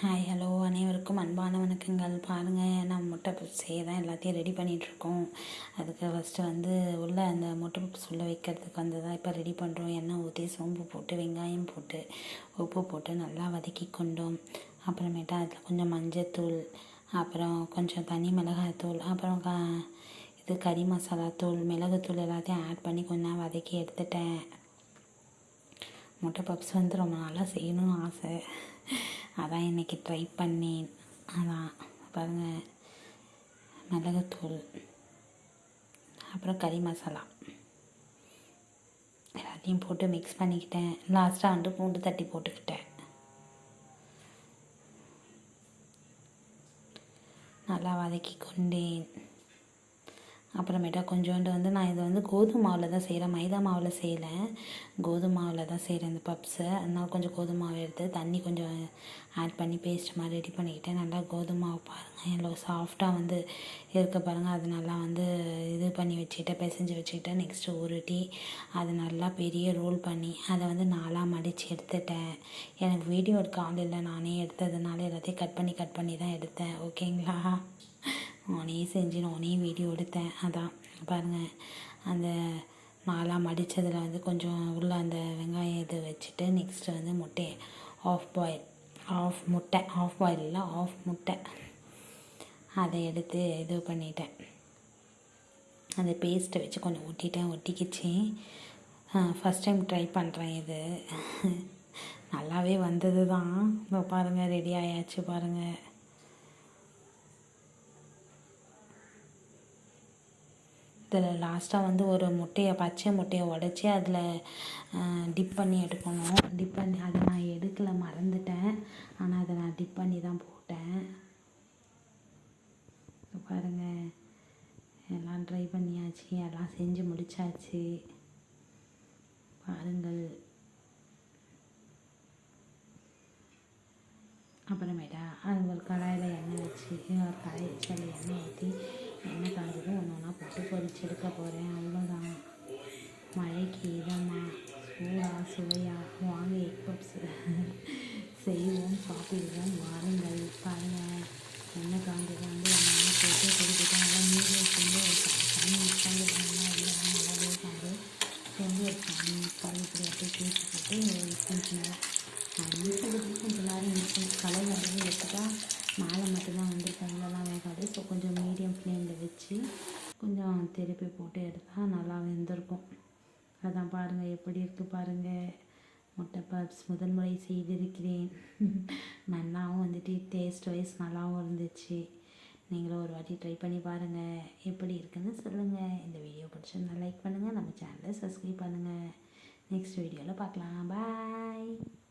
Hi hello அனைவருக்கும் அன்பான வணக்கங்கள். பாருங்கள் நான் முட்டை செய்ய தான் எல்லாத்தையும் ரெடி பண்ணிகிட்ருக்கோம் அதுக்கு ஃபஸ்ட்டு வந்து உள்ளே அந்த முட்டை பப்ஸ் உள்ளே வைக்கிறதுக்கு வந்து தான் இப்போ ரெடி பண்ணுறோம் எண்ணெய் ஊற்றி சோம்பு போட்டு வெங்காயம் போட்டு உப்பு போட்டு நல்லா வதக்கி கொண்டோம். அப்புறமேட்டா அதில் கொஞ்சம் மஞ்சத்தூள் அப்புறம் கொஞ்சம் தனி மிளகாய்த்தூள் அப்புறம் க இது கறி மசாலா தூள் மிளகுத்தூள் எல்லாத்தையும் ஆட் பண்ணி கொஞ்சம் வதக்கி எடுத்துட்டேன். முட்டை பப்ஸ் வந்து ரொம்ப நல்லா செய்யணும்னு ஆசை. அதான் இன்றைக்கி ட்ரை பண்ணேன். அதான். பாருங்கள் மிளகுத்தூள். அப்புறம் கறி மசாலா. எல்லாத்தையும் போட்டு மிக்ஸ் பண்ணிக்கிட்டேன். லாஸ்ட்டாக வந்து பூண்டு தட்டி போட்டுக்கிட்டேன். நல்லா வதக்கி கொண்டேன் அப்புறமேட்டா கொஞ்சோண்டு வந்து நான் இதை வந்து கோதுமை மாவில் தான் செய்கிறேன் மைதா மாவில் செய்யலை. கோதுமை மாவில் தான் செய்கிறேன் இந்த பப்ஸை. அதனால் கொஞ்சம் கோதுமை மாவு எடுத்து தண்ணி கொஞ்சம் ஆட் பண்ணி பேஸ்ட் மாதிரி ரெடி பண்ணிக்கிட்டேன். நல்லா கோதுமை மாவு பாருங்கள் எவ்வளோ சாஃப்டாக வந்து இருக்க பாருங்கள் அது நல்லா வந்து இது பண்ணி வச்சுக்கிட்டேன் பிசைஞ்சு வச்சுக்கிட்டேன். நெக்ஸ்ட்டு உருட்டி அது நல்லா பெரிய ரோல் பண்ணி அதை வந்து நாலாக மடித்து எடுத்துட்டேன். எனக்கு வீடியோ எடுக்க ஆள் இல்லை. நானே எடுத்ததுனால எல்லாத்தையும் கட் பண்ணி கட் பண்ணி தான் எடுத்தேன். ஓகேங்களா நானே செஞ்சு நானே வீடியோ எடுத்தேன். அதான். பாருங்கள் அந்த நாலாக மடித்ததில் வந்து கொஞ்சம் உள்ளே அந்த வெங்காயம் இது வச்சுட்டு நெக்ஸ்ட்டு வந்து முட்டையை ஆஃப் பாயில் ஆஃப் முட்டை ஆஃப் பாயில் இல்லை ஆஃப் முட்டை. அதை எடுத்து இது பண்ணிட்டேன். அந்த பேஸ்ட்டை வச்சு கொஞ்சம் ஒட்டிட்டேன் ஒட்டிக்கிச்சு ஃபஸ்ட் டைம் ட்ரை பண்ணுறேன் இது. நல்லாவே வந்தது தான் பாருங்கள் ரெடி ஆயாச்சு பாருங்கள் அதில் லாஸ்ட்டாக வந்து ஒரு முட்டையை பச்சை முட்டையை உடச்சி அதில் டிப் பண்ணி எடுக்கணும். டிப் பண்ணி அதை நான் எடுக்கலை மறந்துட்டேன். ஆனால் அதை நான் டிப் பண்ணி தான் போட்டேன் பாருங்கள் எல்லாம் ட்ரை பண்ணியாச்சு. எல்லாம் செஞ்சு முடித்தாச்சு பாருங்கள். அப்புறமேட்டா அது ஒரு கடாயில் எண்ணெய் வச்சு ஒரு கடாய் வச்சு அதில் எண்ணெய் ஒன்று போகிறேன் அவ்வளோதான் மழைக்கு இதமாக சூடாக சுவையாக வாங்க எக் பப்ஸ் செய்வோம் சாப்பிடுவோம். வாருங்கள் பாருங்கள் என்ன காஞ்சதும் வந்து ஒன்று போட்டு பொரிக்கிட்டு நல்லா மீடியம் செஞ்சு தண்ணி மிக்ஸ் பண்ணிடுறாங்க இல்லை நல்லாவே சாப்பிடு செஞ்சு வச்சாங்க மிக்ஸ் இப்படி அப்படியே கேட்டு போட்டு கொஞ்சம் நேரம் மிக்ஸ் கொஞ்சம் நேரம் மிக்ஸ் கலர் வந்து எடுத்துட்டா மேலே மட்டும்தான் வந்துருக்கு உள்ளலாம் வேகாது. ஸோ கொஞ்சம் மீடியம் ஃப்ளேமில் வச்சு திருப்பி போட்டு எடுத்தால் நல்லா வெந்திருக்கும். அதான் பாருங்கள் எப்படி இருக்குது பாருங்கள் முட்டை பப்ஸ் முதல் முறை செய்திருக்கிறேன். நல்லாவும் வந்துட்டு டேஸ்ட் வைஸ் நல்லாவும் இருந்துச்சு. நீங்களும் ஒரு வாட்டி ட்ரை பண்ணி பாருங்கள் எப்படி இருக்குன்னு சொல்லுங்கள் இந்த வீடியோ பிடிச்சிருந்தா லைக் பண்ணுங்கள் நம்ம சேனலை சப்ஸ்கிரைப் பண்ணுங்கள் நெக்ஸ்ட் வீடியோவில் பார்க்கலாம். பாய்